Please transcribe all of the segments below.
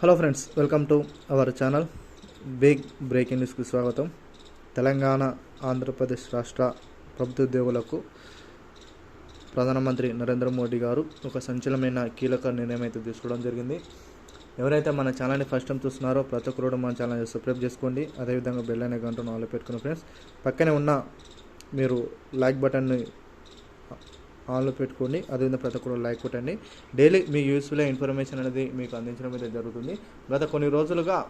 Hello friends welcome to our channel big breaking న్యూస్కి స్వాగతం. తెలంగాణ ఆంధ్రప్రదేశ్ రాష్ట్ర ప్రభుత్వ ఉద్యోగులకు ప్రధానమంత్రి నరేంద్ర మోడీ గారు ఒక సంచలనమైన కీలక నిర్ణయం అయితే తీసుకోవడం జరిగింది. ఎవరైతే మన ఛానల్ని ఫస్ట్ టైం చూస్తున్నారో ప్రతి ఒక్కరు మన ఛానల్ని సబ్స్క్రైబ్ చేసుకోండి. అదేవిధంగా బెల్ అనే గంటను ఆలో పెట్టుకుని ఫ్రెండ్స్ పక్కనే ఉన్న మీరు లైక్ బటన్ని ఆన్లో పెట్టుకోండి. అదేవిధంగా ప్రతి ఒక్కరు లైక్ కొట్టండి. డైలీ మీ యూస్ఫుల్ ఇన్ఫర్మేషన్ అనేది మీకు అందించడం అయితే జరుగుతుంది. గత కొన్ని రోజులుగా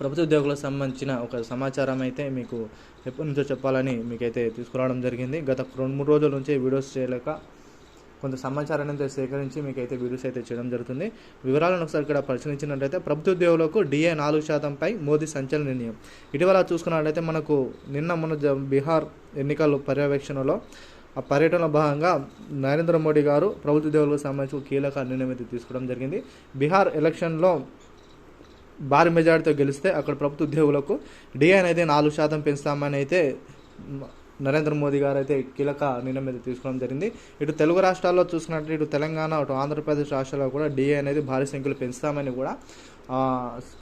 ప్రభుత్వ ఉద్యోగులకు సంబంధించిన ఒక సమాచారం అయితే మీకు ఎప్పటి నుంచో చెప్పాలని మీకైతే తీసుకురావడం జరిగింది. గత రెండు మూడు రోజుల నుంచి వీడియోస్ చేయలేక కొంత సమాచారాన్ని అయితే సేకరించి మీకైతే వీడియోస్ అయితే చేయడం జరుగుతుంది. వివరాలను ఒకసారి ఇక్కడ పరిశీలించినట్లయితే ప్రభుత్వ ఉద్యోగులకు డిఏ నాలుగు శాతంపై మోదీ సంచలన నిర్ణయం. ఇటీవల చూసుకున్నట్లయితే మనకు నిన్న మన జ- బీహార్ ఎన్నికల పర్యవేక్షణలో ఆ పర్యటనలో భాగంగా నరేంద్ర మోడీ గారు ప్రభుత్వ ఉద్యోగులకు సంబంధించి కీలక నిర్ణయం అయితే తీసుకోవడం జరిగింది. బీహార్ ఎలక్షన్లో భారీ మెజార్టీతో గెలిస్తే అక్కడ ప్రభుత్వ ఉద్యోగులకు డిఏ అనేది నాలుగు శాతం పెంచుతామని అయితే నరేంద్ర మోదీ గారు అయితే కీలక నిర్ణయం అయితే తీసుకోవడం జరిగింది. ఇటు తెలుగు రాష్ట్రాల్లో చూసుకున్నట్టు ఇటు తెలంగాణ అటు ఆంధ్రప్రదేశ్ రాష్ట్రాల్లో కూడా డిఏ అనేది భారీ సంఖ్యలో పెంచుతామని కూడా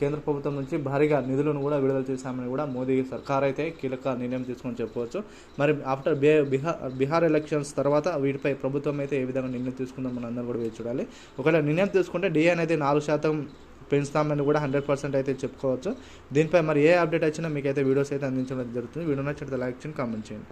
కేంద్ర ప్రభుత్వం నుంచి భారీగా నిధులను కూడా విడుదల చేశామని కూడా మోదీ సర్కార్ అయితే కీలక నిర్ణయం తీసుకొని చెప్పవచ్చు. మరి ఆఫ్టర్ బే బిహార్ బీహార్ ఎలక్షన్స్ తర్వాత వీటిపై ప్రభుత్వం అయితే ఏ విధంగా నిర్ణయం తీసుకుందాం మనం అందరం కూడా వేచి చూడాలి. ఒకవేళ నిర్ణయం తీసుకుంటే డిఏ అనేది నాలుగు శాతం పెంచుతామని కూడా హండ్రెడ్ పర్సెంట్ అయితే చెప్పుకోవచ్చు. దీనిపై మరి ఏ అప్డేట్ వచ్చినా మీకు అయితే వీడియోస్ అయితే అందించడం జరుగుతుంది. వీడియో నచ్చితే లైక్ చేయండి కామెంట్ చేయండి.